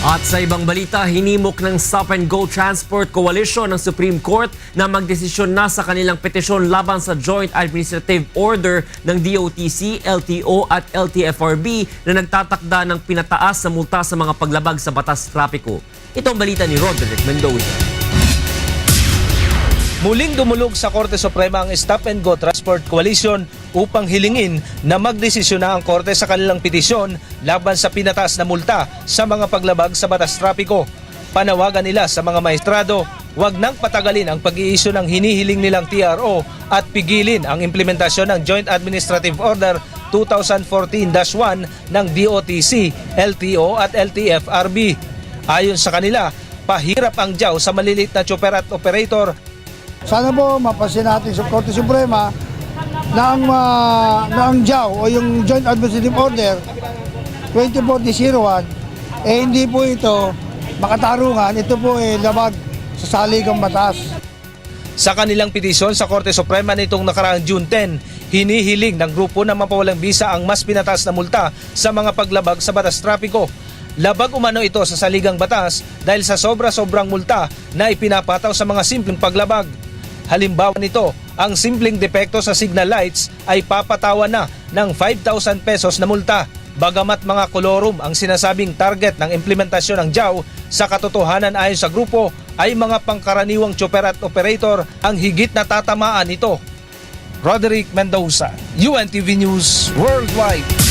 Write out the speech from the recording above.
At sa ibang balita, hinimok ng Stop and Go Transport Coalition ng Supreme Court na magdesisyon na sa kanilang petisyon laban sa Joint Administrative Order ng DOTC, LTO at LTFRB na nagtatakda ng pinataas na multa sa mga paglabag sa batas trapiko. Ito ang balita ni Roderick Mendoza. Muling dumulog sa Korte Suprema ang Stop and Go Transport Coalition upang hilingin na magdesisyon na ang Korte sa kanilang petisyon laban sa pinataas na multa sa mga paglabag sa batas trapiko. Panawagan nila sa mga maestrado, huwag nang patagalin ang pag-iisyo ng hinihiling nilang TRO at pigilin ang implementasyon ng Joint Administrative Order 2014-1 ng DOTC, LTO at LTFRB. Ayon sa kanila, pahirap ang jaw sa maliliit na chopper at operator Sana po mapansin natin sa Korte Suprema na ang, ah, na ang JAW o yung Joint Administrative Order 2040-01 eh hindi po ito makatarungan, ito po ay labag sa saligang batas. Sa kanilang petisyon sa Korte Suprema nitong nakaraang June 10, hinihiling ng grupo na mapawalang bisa ang mas pinataas na multa sa mga paglabag sa batas trapiko. Labag umano ito sa saligang batas dahil sa sobra-sobrang multa na ipinapataw sa mga simpleng paglabag. Halimbawa nito, ang simpleng depekto sa signal lights ay papatawa na ng 5,000 pesos na multa. Bagamat mga kolorum ang sinasabing target ng implementasyon ng JAW, sa katotohanan ayon sa grupo ay mga pangkaraniwang chopper at operator ang higit na tatamaan nito. Roderick Mendoza, UNTV News Worldwide.